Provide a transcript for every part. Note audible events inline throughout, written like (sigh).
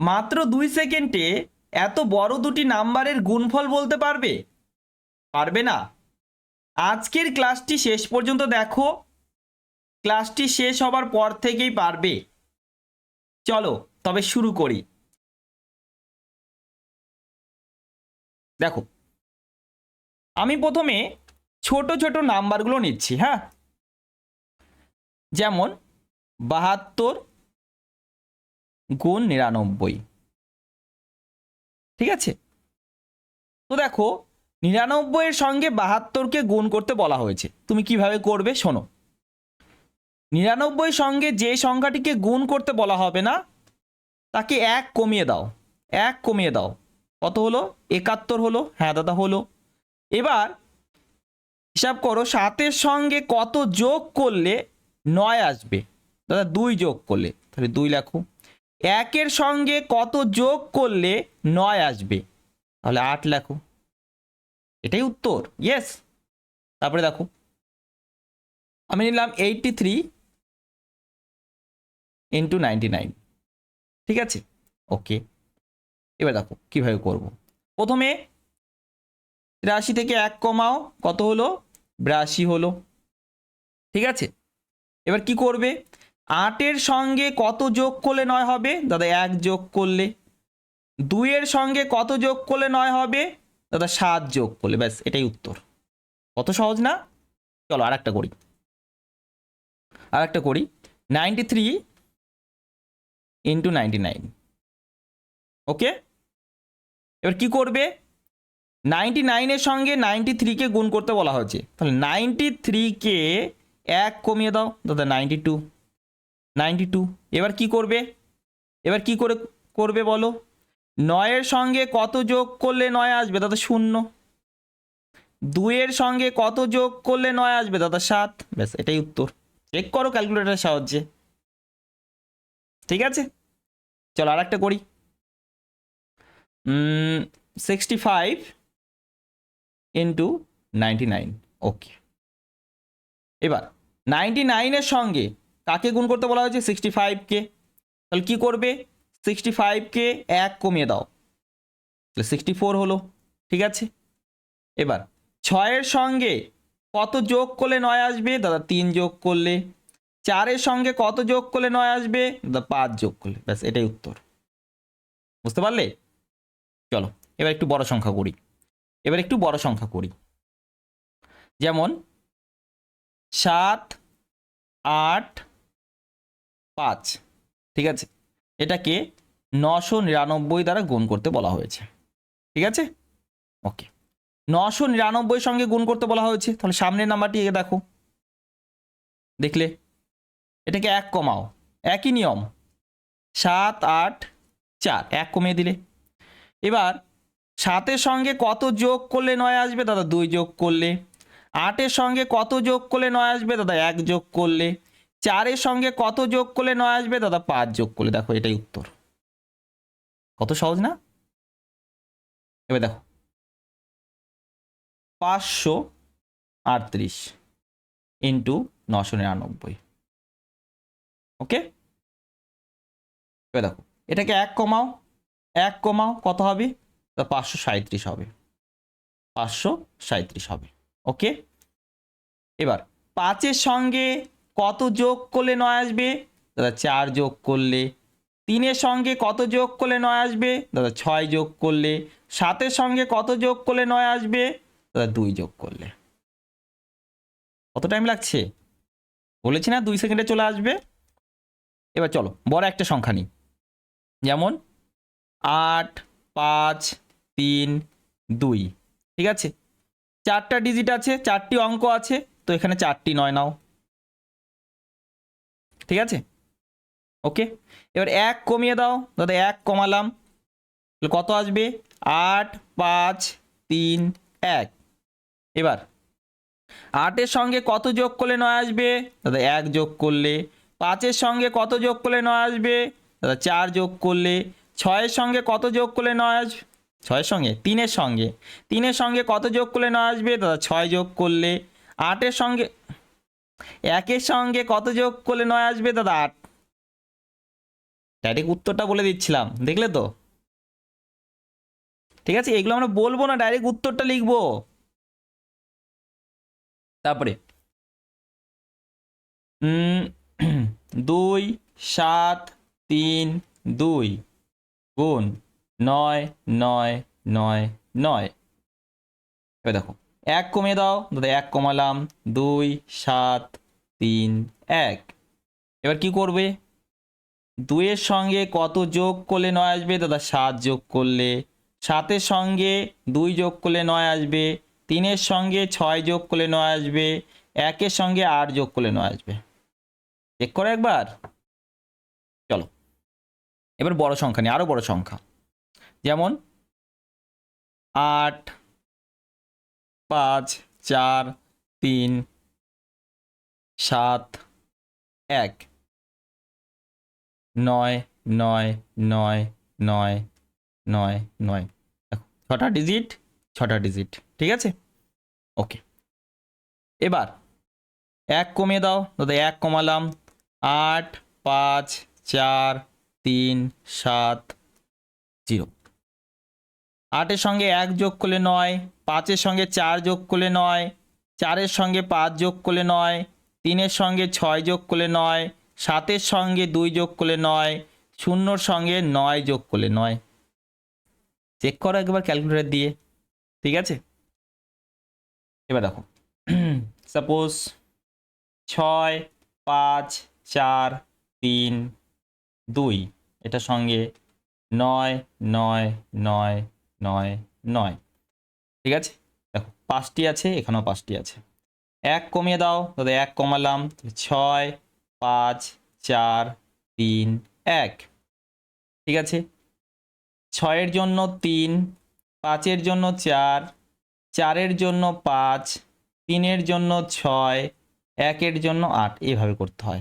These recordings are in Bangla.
মাত্র দুই সেকেন্ডে এত বড় দুটি নাম্বারের গুণফল বলতে পারবে? পারবে না। আজকের ক্লাসটি শেষ পর্যন্ত দেখো। ক্লাসটি শেষ হবার পর থেকেই পারবে। চলো, তবে শুরু করি। দেখো, আমি প্রথমে ছোট ছোট নাম্বারগুলো নিচ্ছি হ্যাঁ? যেমন বাহাত্তর গুণ নিরানব্বই। ঠিক আছে? তো দেখো, নিরানব্বইয়ের সঙ্গে বাহাত্তরকে গুণ করতে বলা হয়েছে। তুমি কীভাবে করবে শোনো। নিরানব্বই সঙ্গে যে সংখ্যাটিকে গুণ করতে বলা হবে না, তাকে এক কমিয়ে দাও। এক কমিয়ে দাও। কত হলো? একাত্তর হলো। হ্যাঁ দাদা, হলো। এবার হিসাব করো, সাতের সঙ্গে কত যোগ করলে নয় আসবে? দাদা, দুই যোগ করলে। তাহলে দুই লেখো। একের সঙ্গে কত যোগ করলে নয় আসবে? তাহলে আট লেখো। এটাই উত্তর। ইয়েস তারপরে দেখো। আমি নিলাম eighty three into ninety nine ঠিক আছে? ওকে এবার দেখো, কীভাবে করব? প্রথমে তিরাশি থেকে এক কমাও, কত হলো? বিরাশি হলো। ঠিক আছে? এবার কি করবে? আটের সঙ্গে কত যোগ করলে নয় হবে? দাদা, এক যোগ করলে। দুইয়ের সঙ্গে কত যোগ করলে নয় হবে? দাদা, সাত যোগ করলে। ব্যাস, এটাই উত্তর। কত সহজ না? চলো আর একটা করি। আর একটা করি। Ninety three into ninety nine. Okay? এবার কি করবে? নাইনটি নাইনের সঙ্গে নাইনটি থ্রিকে গুণ করতে বলা হয়েছে। তাহলে নাইনটি থ্রিকে এক কমিয়ে দাও। দাদা, নাইনটি টু। Ninety two. এবার কি করবে? এবার কি করে করবে বলো? নয়ের সঙ্গে কত যোগ করলে নয় আসবে? দাদা শূন্য। দুইয়ের সঙ্গে কত যোগ করলে নয় আসবে? দাদা সাত। ব্যাস, এটাই উত্তর। চেক করো ক্যালকুলেটারের সাহায্যে। ঠিক আছে? চলো আর একটা করি। Sixty five into ninety nine okay এবার নাইনটি নাইনের সঙ্গে কাকে গুণ করতে বলা হয়েছে? সিক্সটি ফাইভকে তাহলে কী করবে? সিক্সটি ফাইভকে এক কমিয়ে দাও। তাহলে সিক্সটি ফোর হলো। ঠিক আছে? এবার, ছয়ের সঙ্গে কত যোগ করলে নয় আসবে? দাদা, তিন যোগ করলে। চারের সঙ্গে কত যোগ করলে নয় আসবে? দাদা, পাঁচ যোগ করলে। ব্যাস, এটাই উত্তর। বুঝতে পারলে? চলো, এবার একটু বড় সংখ্যা করি। এবার একটু বড় সংখ্যা করি। যেমন, সাত, আট পাঁচ। ঠিক আছে? এটাকে নশো নিরানব্বই দ্বারা গুণ করতে বলা হয়েছে। ঠিক আছে? ওকে। নশো নিরানব্বই সঙ্গে গুণ করতে বলা হয়েছে। তাহলে সামনের নাম্বারটি এগে দেখো। দেখলে? এটাকে এক কমাও। একই নিয়ম। সাত, আট, চার। এক কমিয়ে দিলে। এবার সাতের সঙ্গে কত যোগ করলে নয় আসবে? দাদা, দুই যোগ করলে। আটের সঙ্গে কত যোগ করলে নয় আসবে? দাদা, এক যোগ করলে। চারের সঙ্গে কত যোগ করলে নয় আসবে? দাদা, পাঁচ যোগ করলে। দেখো, এটাই উত্তর। কত সহজ না? এবার দেখো। পাঁচশো আটত্রিশ ইন্টু নশো নিরানব্বই। ওকে? এবার দেখো, এটাকে এক কমাও। এক কমাও, কত হবে? পাঁচশো সাঁত্রিশ হবে। পাঁচশো সাঁত্রিশ হবে। ওকে? এবার পাঁচের সঙ্গে কত যোগ করলে নয় আসবে? দাদা, চার যোগ করলে তিনের সঙ্গে কত যোগ করলে নয় আসবে? দাদা, ছয় যোগ করলে সাতের সঙ্গে কত যোগ করলে নয় আসবে? দাদা, দুই যোগ করলে। কত টাইম লাগছে? বলেছি না, দুই সেকেন্ডে চলে আসবে? এবার চলো, বড় একটা সংখ্যা নিই। যেমন আট, পাঁচ, তিন, দুই, ঠিক আছে? চারটা ডিজিট আছে, চারটি অঙ্ক আছে, তো এখানে চারটি নয় নাও। ঠিক আছে? ওকে এবার এক কমিয়ে দাও। দাদা, এক কমালাম। কত আসবে? আট, পাঁচ, তিন, এক। এবার, আটের সঙ্গে কত যোগ করলে নয় আসবে? দাদা, এক যোগ করলে। পাঁচের সঙ্গে কত যোগ করলে নয় আসবে? দাদা, চার যোগ করলে। ছয়ের সঙ্গে কত যোগ করলে নয় আসবে ছয়ের সঙ্গে? তিনের সঙ্গে। তিনের সঙ্গে কত যোগ করলে নয় আসবে? দাদা, ছয় যোগ করলে। আটের সঙ্গে একের সঙ্গে কত যোগ করলে নয় আসবে দাদা? আট ডাইরেক্ট উত্তরটা বলে দিচ্ছিলাম, দেখলে তো? ঠিক আছে, এগুলো আমরা বলব না ডাইরেক্ট উত্তরটা লিখব। তারপরে (clears throat) দুই, সাত, তিন, দুই, গুণ নয় নয় নয় নয়। এবার দেখো। এক কমিয়ে দাও দাদা এক কমালাম দুই, সাত, তিন, এক। এবার কি করবে? দুইয়ের সঙ্গে কত যোগ করলে নয় আসবে? দাদা, সাত যোগ করলে। সাতের সঙ্গে দুই যোগ করলে নয় আসবে। তিনের সঙ্গে ছয় যোগ করলে নয় আসবে। একের সঙ্গে আট যোগ করলে নয় আসবে। চেক করো একবার। চলো। এবার বড় সংখ্যা নিয়ে আরও বড় সংখ্যা। যেমন আট পাঁচ, চার, তিন, সাত, এক। নয় নয় নয় নয় নয় নয়। ছটা ডিজিট ছটা ডিজিট ঠিক আছে? ওকে এবার এক কমিয়ে দাও দাদা এক কমালাম। আট, পাঁচ, চার, তিন, সাত, জিরো। আটের সঙ্গে এক যোগ করলে নয়, পাঁচের সঙ্গে চার যোগ করলে নয়, চারের সঙ্গে পাঁচ যোগ করলে নয়, তিনের সঙ্গে ছয় যোগ করলে নয়, সাতের সঙ্গে দুই যোগ করলে নয়, শূন্যর সঙ্গে নয় যোগ করলে নয়। চেক করো একবার ক্যালকুলেটর দিয়ে, ঠিক আছে? এবার দেখো। (clears throat) সাপোজ ছয়, পাঁচ, চার, তিন, দুই, এটার সঙ্গে নয় নয় নয় নয় নয়। ঠিক আছে? দেখো, পাঁচটি আছে, এখানেও পাঁচটি আছে। এক কমিয়ে দাও দাদা এক কমালাম ছয়, পাঁচ, চার, তিন, এক। ঠিক আছে? ছয়ের জন্য তিন, পাঁচের জন্য চার, চারের জন্য পাঁচ, তিনের জন্য ছয়, একের জন্য আট। এইভাবে করতে হয়।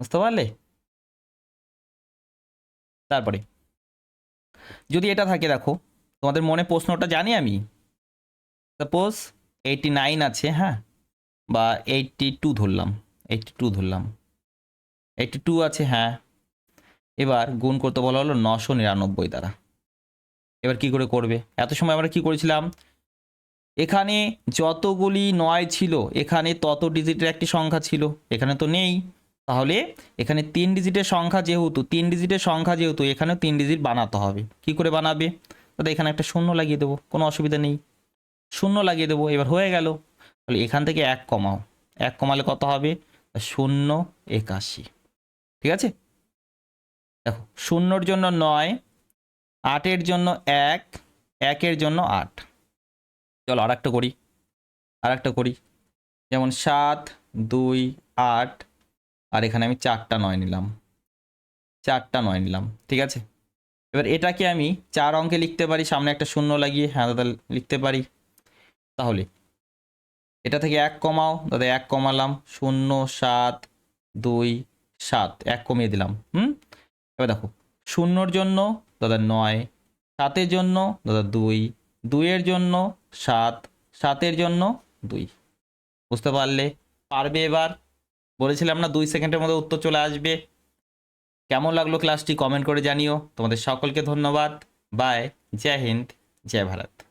বুঝতে পারলে? তারপরে যদি এটা থাকে, দেখো, তোমাদের মনে প্রশ্নটা জানি আমি? সাপোজ এইটটি নাইন আছে হ্যাঁ? বা এইটটি টু ধরলাম এইটটি টু ধরলাম। এইটটি টু আছে হ্যাঁ? এবার গুণ করতে বলা হলো নশো নিরানব্বই দ্বারা। এবার কি করে করবে? এত সময় আমরা কি করেছিলাম? এখানে যতগুলি নয় ছিল, এখানে তত ডিজিটের একটি সংখ্যা ছিল, এখানে তো নেই। তাহলে এখানে তিন ডিজিটের সংখ্যা যেহেতু, তিন ডিজিটের সংখ্যা যেহেতু, এখানেও তিন ডিজিট বানাতে হবে। কি করে বানাবে? দাদা, এখানে একটা শূন্য লাগিয়ে দেবো, কোনো অসুবিধা নেই। শূন্য লাগিয়ে দেবো, এবার হয়ে গেল। তাহলে এখান থেকে এক কমাও। এক কমালে কত হবে? শূন্য একাশি। ঠিক আছে? দেখো, শূন্যর জন্য নয়, আটের জন্য এক, একের জন্য আট। চলো আর একটা করি আর একটা করি। যেমন সাত, দুই, আট আর এখানে আমি চারটা নয় নিলাম। চারটা নয় নিলাম, ঠিক আছে? এবার এটাকে আমি চার অঙ্কে লিখতে পারি, সামনে একটা শূন্য লাগিয়ে হ্যাঁ দাদা, লিখতে পারি। তাহলে এটা থেকে এক কমাও, দাদা, এক কমালাম, শূন্য, সাত, দুই, সাত, এক কমিয়ে দিলাম, হুম? এবার দেখো, শূন্যর জন্য দাদা নয়, সাতের জন্য দাদা দুই, দুইয়ের জন্য সাত, সাতের জন্য দুই। বুঝতে পারলে? পারবে এবার? বলেছিলাম না, দুই সেকেন্ডের মধ্যে উত্তর চলে আসবে। কেমন লাগল ক্লাসটি কমেন্ট করে জানিও। তোমাদের সকলকে ধন্যবাদ। বাই জয় হিন্দ, জয় ভারত।